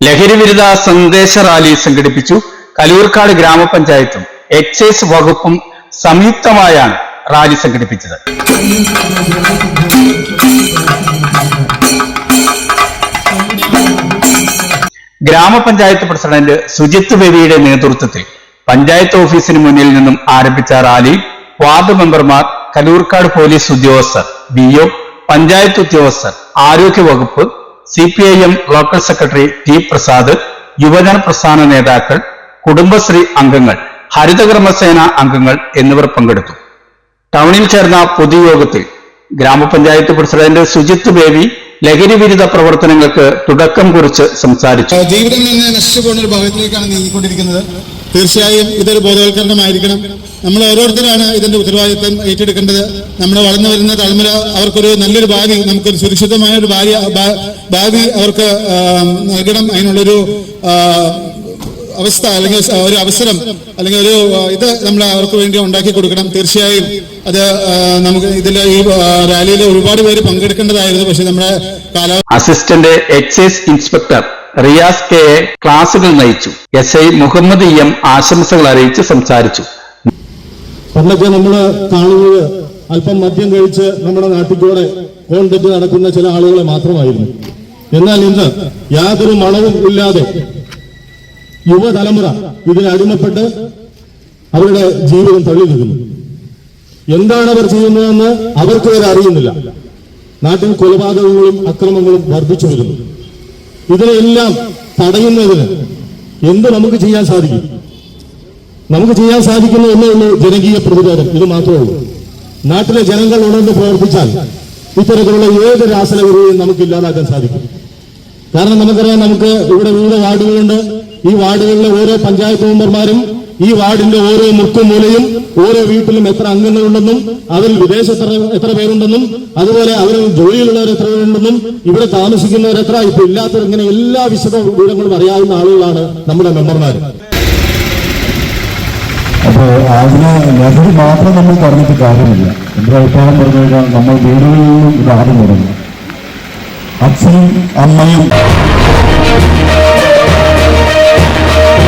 ലഹരി വിരുദ്ധ സന്ദേശ റാലി സംഘടിപ്പിച്ചു കലൂർക്കാട് ഗ്രാമപഞ്ചായത്തും എക്സൈസ് വകുപ്പും സംയുക്തമായാണ് റാലി സംഘടിപ്പിച്ചത്. ഗ്രാമപഞ്ചായത്ത് പ്രസിഡന്റ് സുജിത്ത് ബേബിയുടെ നേതൃത്വത്തിൽ പഞ്ചായത്ത് ഓഫീസിന് മുന്നിൽ നിന്നും ആരംഭിച്ച റാലി വാർഡ് മെമ്പർമാർ കലൂർക്കാട് പോലീസ് ഉദ്യോഗസ്ഥർ ബി പഞ്ചായത്ത് ഉദ്യോഗസ്ഥർ ആരോഗ്യ വകുപ്പ് C P I M local secretary T Prasad യുവജന പ്രസ്ഥാന നേതാക്കൾ കുടുംബശ്രീ അംഗങ്ങൾ ഹരിതകർമ്മസേന അംഗങ്ങൾ എന്നിവർ പങ്കെടുത്തു. ടൗണിൽ ചേർന്ന പൊതുയോഗത്തിൽ ഗ്രാമപഞ്ചായത്ത് പ്രസിഡന്റ് സുജിത്ത് ബേബി ലഹരി വിരുദ്ധ പ്രവർത്തനങ്ങൾക്ക് തുടക്കം കുറിച്ച് സംസാരിച്ചു. ജീവിതം തന്നെ നശിച്ചു പോകുന്ന ഒരു ഭാഗത്തിലേക്കാണ് നീങ്ങിക്കൊണ്ടിരിക്കുന്നത്. തീർച്ചയായും ഇതൊരു ബോധവൽക്കരണമായിരിക്കണം. നമ്മൾ ഓരോരുത്തരാണ് ഇതിന്റെ ഉത്തരവാദിത്വം ഏറ്റെടുക്കേണ്ടത്. നമ്മൾ വളർന്നു വരുന്ന തലമുറ അവർക്കൊരു നല്ലൊരു ഭാവി നമുക്കൊരു സുരക്ഷിതമായ ഒരു ഭാവി ഭാവി അവർക്ക് നൽകണം. അതിനുള്ളൊരു അവസ്ഥ അല്ലെങ്കിൽ ഒരു അവസരം അല്ലെങ്കിൽ ഒരു ഇത് നമ്മൾ അവർക്ക് വേണ്ടി ഉണ്ടാക്കി കൊടുക്കണം. തീർച്ചയായും അത് നമുക്ക് ഇതിൽ ഈ റാലിയിൽ ഒരുപാട് പേര് പങ്കെടുക്കേണ്ടതായിരുന്നു. പക്ഷെ നമ്മുടെ കാലാവസ്ഥ assistant excise inspector Riyas K A ക്ലാസുകൾ നയിച്ചു. S I Muhammad E M ആശംസകൾ അറിയിച്ച് സംസാരിച്ചു. പണ്ടൊക്കെ നമ്മൾ കാണുന്നത് അല്പം മദ്യം കഴിച്ച് നമ്മുടെ നാട്ടിലൂടെ കോൺടെറ്റ് നടക്കുന്ന ചില ആളുകളെ മാത്രമായിരുന്നു. എന്നാൽ ഇന്ന് യാതൊരു മണവും ഇല്ലാതെ യുവതലമുറ ഇതിന് അടിമപ്പെട്ട് അവരുടെ ജീവിതം തള്ളി നിൽക്കുന്നു. എന്താണ് അവർ ചെയ്യുന്നതെന്ന് അവർക്ക് വരെ അറിയുന്നില്ല. നാട്ടിൽ കൊലപാതകങ്ങളും അക്രമങ്ങളും വർദ്ധിച്ചു വരുന്നു. ഇതിനെല്ലാം തടയുന്നതിന് എന്ത് നമുക്ക് ചെയ്യാൻ സാധിക്കും? നമുക്ക് ചെയ്യാൻ സാധിക്കുന്ന ഒന്നേ ഉള്ളൂ ജനകീയ പ്രതിരോധം ഇത് മാത്രമേ ഉള്ളൂ. നാട്ടിലെ ജനങ്ങൾ ഉണർന്ന് പ്രവർത്തിച്ചാൽ ഇത്തരത്തിലുള്ള ഏത് രാസലഹരിയും നമുക്ക് ഇല്ലാതാക്കാൻ സാധിക്കും. കാരണം നമുക്കറിയാം നമുക്ക് ഇവിടെ വിവിധ വാർഡുകളുണ്ട്. ഈ വാർഡുകളിലെ ഓരോ പഞ്ചായത്ത് മെമ്പർമാരും ഈ വാർഡിന്റെ ഓരോ മുക്കും മൂലയും ഓരോ വീട്ടിലും എത്ര അംഗങ്ങളുണ്ടെന്നും അവരിൽ വിദേശത്ത് എത്ര- പേരുണ്ടെന്നും അതുപോലെ അവരിൽ ജോലിയിലുള്ളവർ എത്ര പേരുണ്ടെന്നും ഇവിടെ താമസിക്കുന്നവർ എത്ര ഇപ്പൊ ഇല്ലാത്തവർ ഇങ്ങനെ എല്ലാ വിശദ വിവരങ്ങളും അറിയാവുന്ന ആളുകളാണ് നമ്മുടെ മെമ്പർമാർ അപ്പോൾ അതിനെ ലഹരി മാത്രം നമ്മൾ പറഞ്ഞിട്ട് കാര്യമില്ല. എന്റെ അഭിപ്രായം പറഞ്ഞു കഴിഞ്ഞാൽ നമ്മൾ വീടുകളിൽ നിന്നും ഇത് ആദ്യം തുടങ്ങും. അച്ഛനും അമ്മയും